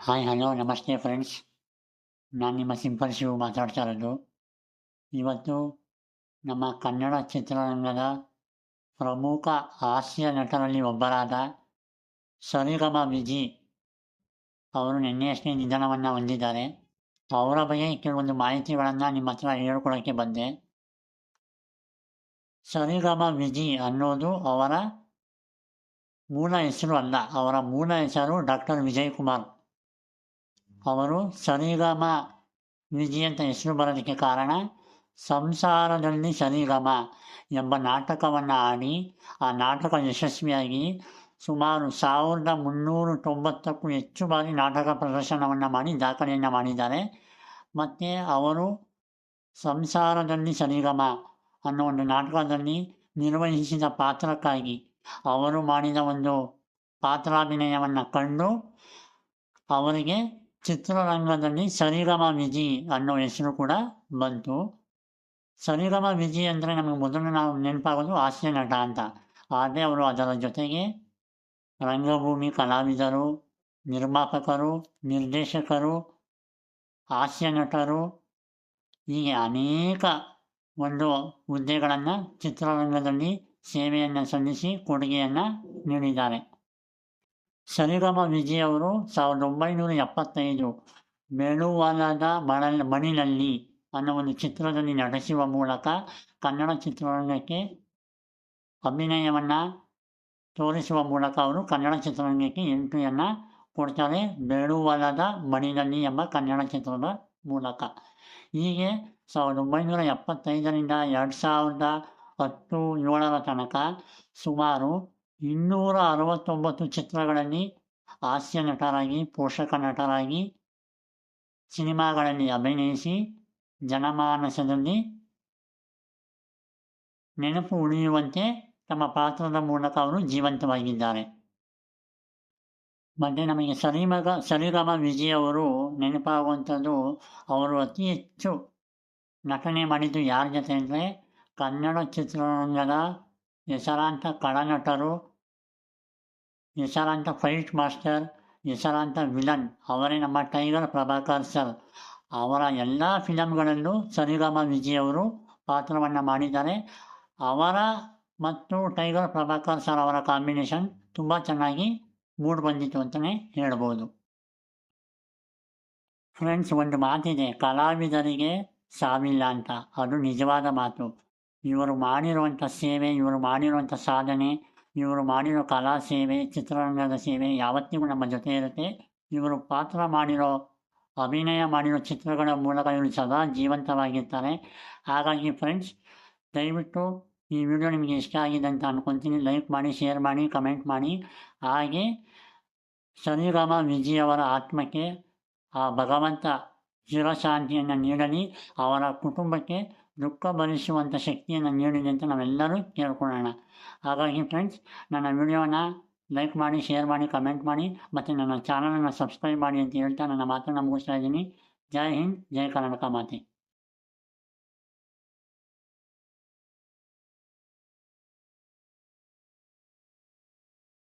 Hi hello ನಮಸ್ತೆ friends ನಾನು ನಿಮ್ಮ ಸಿಂಪಲ್ ಶಿವು ಮಾತಾಡ್ತಾ ಇರೋದು. ಇವತ್ತು ನಮ್ಮ ಕನ್ನಡ ಚಿತ್ರರಂಗದ ಪ್ರಮುಖ ಹಾಸ್ಯ ನಟರಲ್ಲಿ ಒಬ್ಬರಾದ ಸರಿಗಮ ವಿಜಿ ಅವರು ನಿನ್ನೆಯಷ್ಟೇ ನಿಧನವನ್ನು ಹೊಂದಿದ್ದಾರೆ. ಅವರ ಬಗ್ಗೆ ಕೆಲವೊಂದು ಮಾಹಿತಿಗಳನ್ನು ನಿಮ್ಮ ಹತ್ರ ಹೇಳ್ಕೊಳ್ಳೋಕ್ಕೆ ಬಂದೆ. ಸರಿಗಮ ವಿಜಿ ಅನ್ನೋದು ಅವರ ಮೂಲ ಹೆಸರು ಅಲ್ಲ, ಅವರ ಮೂಲ ಹೆಸರು ಡಾಕ್ಟರ್ ವಿಜಯ್ ಕುಮಾರ್. ಅವರು ಶನಿಗಮ ವಿಜಿ ಅಂತ ಹೆಸರು ಬರೋದಕ್ಕೆ ಕಾರಣ ಸಂಸಾರದಲ್ಲಿ ಶನಿಗಮ ಎಂಬ ನಾಟಕವನ್ನು ಆಡಿ ಆ ನಾಟಕ ಯಶಸ್ವಿಯಾಗಿ ಸುಮಾರು ಸಾವಿರದ ಮುನ್ನೂರು ತೊಂಬತ್ತಕ್ಕೂ ಹೆಚ್ಚು ಬಾರಿ ನಾಟಕ ಪ್ರದರ್ಶನವನ್ನು ಮಾಡಿ ದಾಖಲೆಯನ್ನು ಮಾಡಿದ್ದಾರೆ. ಮತ್ತು ಅವರು ಸಂಸಾರದಲ್ಲಿ ಸರಿಗಮ ಅನ್ನೋ ಒಂದು ನಾಟಕದಲ್ಲಿ ನಿರ್ವಹಿಸಿದ ಪಾತ್ರಕ್ಕಾಗಿ ಅವರು ಮಾಡಿದ ಒಂದು ಪಾತ್ರಾಭಿನಯವನ್ನು ಕಂಡು ಅವರಿಗೆ ಚಿತ್ರರಂಗದಲ್ಲಿ ಸರಿಗಮ ವಿಜಿ ಅನ್ನೋ ಹೆಸರು ಕೂಡ ಬಂತು. ಸರಿಗಮ ವಿಜಿ ಅಂದರೆ ನಮಗೆ ಮೊದಲು ನಾವು ನೆನಪಾಗೋದು ಹಾಸ್ಯ ನಟ ಅಂತ. ಆದರೆ ಅವರು ಅದರ ಜೊತೆಗೆ ರಂಗಭೂಮಿ ಕಲಾವಿದರು, ನಿರ್ಮಾಪಕರು, ನಿರ್ದೇಶಕರು, ಹಾಸ್ಯ ನಟರು, ಹೀಗೆ ಅನೇಕ ಒಂದು ಹುದ್ದೆಗಳನ್ನು ಚಿತ್ರರಂಗದಲ್ಲಿ ಸೇವೆಯನ್ನು ಸಲ್ಲಿಸಿ ಕೊಡುಗೆಯನ್ನು ನೀಡಿದ್ದಾರೆ. ಸರಿಗಮ ವಿಜಯ್ ಅವರು ಸಾವಿರದ ಒಂಬೈನೂರ ಎಪ್ಪತ್ತೈದು ಮೆಳುವಲದ ಮಣ ಮಣಿನಲ್ಲಿ ಅನ್ನೋ ಒಂದು ಚಿತ್ರದಲ್ಲಿ ನಟಿಸುವ ಮೂಲಕ ಕನ್ನಡ ಚಿತ್ರರಂಗಕ್ಕೆ ಅಭಿನಯವನ್ನು ತೋರಿಸುವ ಮೂಲಕ ಅವರು ಕನ್ನಡ ಚಿತ್ರರಂಗಕ್ಕೆ ಎಂಟ್ರಿಯನ್ನು ಕೊಡ್ತಾರೆ. ಬೇಡುವಲದ ಮಣಿನಲ್ಲಿ ಎಂಬ ಕನ್ನಡ ಚಿತ್ರದ ಮೂಲಕ. ಹೀಗೆ ಸಾವಿರದ ಒಂಬೈನೂರ ಎಪ್ಪತ್ತೈದರಿಂದ ಎರಡು ಸಾವಿರದ ಹತ್ತು ಏಳರ ತನಕ ಸುಮಾರು ಇನ್ನೂರ ಅರವತ್ತೊಂಬತ್ತು ಚಿತ್ರಗಳಲ್ಲಿ ಹಾಸ್ಯ ನಟರಾಗಿ, ಪೋಷಕ ನಟರಾಗಿ, ಸಿನಿಮಾಗಳಲ್ಲಿ ಅಭಿನಯಿಸಿ, ಜನಮಾನಸದಲ್ಲಿ ನೆನಪು ಉಳಿಯುವಂತೆ ತಮ್ಮ ಪಾತ್ರದ ಮೂಲಕ ಅವರು ಜೀವಂತವಾಗಿದ್ದಾರೆ. ಮತ್ತು ನಮಗೆ ಸರಿಮಗ ಸರಿಗಮ ವಿಜಯ್ ಅವರು ನೆನಪಾಗುವಂಥದ್ದು, ಅವರು ಅತಿ ಹೆಚ್ಚು ನಟನೆ ಮಾಡಿದ್ದು ಯಾರ ಜೊತೆ ಅಂದರೆ ಕನ್ನಡ ಚಿತ್ರರಂಗದ ಹೆಸರಾಂತ ಕಳನಟರು ಹೆಸರಾಂತ ಫೈಟ್ ಮಾಸ್ಟರ್ ಹೆಸರಾಂತ ವಿಲನ್ ಅವರೇ ನಮ್ಮ ಟೈಗರ್ ಪ್ರಭಾಕರ್ ಸರ್. ಅವರ ಎಲ್ಲ ಫಿಲಮ್ಗಳಲ್ಲೂ ಸರಿಗಮ ವಿಜಯ್ ಅವರು ಪಾತ್ರವನ್ನು ಮಾಡಿದ್ದಾರೆ. ಅವರ ಮತ್ತು ಟೈಗರ್ ಪ್ರಭಾಕರ್ ಸರ್ ಅವರ ಕಾಂಬಿನೇಷನ್ ತುಂಬ ಚೆನ್ನಾಗಿ ಮೂಡ್ ಬಂದಿತ್ತು ಅಂತಲೇ ಹೇಳ್ಬೋದು. ಫ್ರೆಂಡ್ಸ್, ಒಂದು ಮಾತಿದೆ, ಕಲಾವಿದರಿಗೆ ಸಾವಿಲ್ಲ ಅಂತ. ಅದು ನಿಜವಾದ ಮಾತು. ಇವರು ಮಾಡಿರುವಂಥ ಸೇವೆ, ಇವರು ಮಾಡಿರುವಂಥ ಸಾಧನೆ ಇವರು ಮಾಡಿರೋ ಕಲಾ ಸೇವೆ, ಚಿತ್ರರಂಗದ ಸೇವೆ ಯಾವತ್ತಿಗೂ ನಮ್ಮ ಜೊತೆ ಇರುತ್ತೆ. ಇವರು ಪಾತ್ರ ಮಾಡಿರೋ, ಅಭಿನಯ ಮಾಡಿರೋ ಚಿತ್ರಗಳ ಮೂಲಕ ಇವರು ಸದಾ ಜೀವಂತವಾಗಿರ್ತಾರೆ. ಹಾಗಾಗಿ ಫ್ರೆಂಡ್ಸ್ ದಯವಿಟ್ಟು ಈ ವಿಡಿಯೋ ನಿಮಗೆ ಇಷ್ಟ ಆಗಿದೆ ಅಂತ ಅಂದ್ಕೊತೀನಿ ಲೈಕ್ ಮಾಡಿ ಶೇರ್ ಮಾಡಿ ಕಮೆಂಟ್ ಮಾಡಿ. ಹಾಗೆ, ಸರಿಗಮ ಅವರ ಆತ್ಮಕ್ಕೆ ಆ ಭಗವಂತ ಚಿರಶಾಂತಿಯನ್ನು ನೀಡಲಿ, ಅವರ ಕುಟುಂಬಕ್ಕೆ ದುಃಖ ಭರಿಸುವಂಥ ಶಕ್ತಿಯನ್ನು ನೀಡಿದೆ ಅಂತ ನಾವೆಲ್ಲರೂ ಕೇಳ್ಕೊಳ್ಳೋಣ. ಹಾಗಾಗಿ ಫ್ರೆಂಡ್ಸ್ ನನ್ನ ವಿಡಿಯೋನ ಲೈಕ್ ಮಾಡಿ ಶೇರ್ ಮಾಡಿ ಕಮೆಂಟ್ ಮಾಡಿ, ಮತ್ತು ನನ್ನ ಚಾನಲನ್ನು ಸಬ್ಸ್ಕ್ರೈಬ್ ಮಾಡಿ ಅಂತ ಹೇಳ್ತಾ ನನ್ನ ಮಾತನ್ನು ಮುಗಿಸ್ತಾ ಇದ್ದೀನಿ. ಜೈ ಹಿಂದ್, ಜೈ ಕರ್ನಾಟಕ ಮಾತೆ.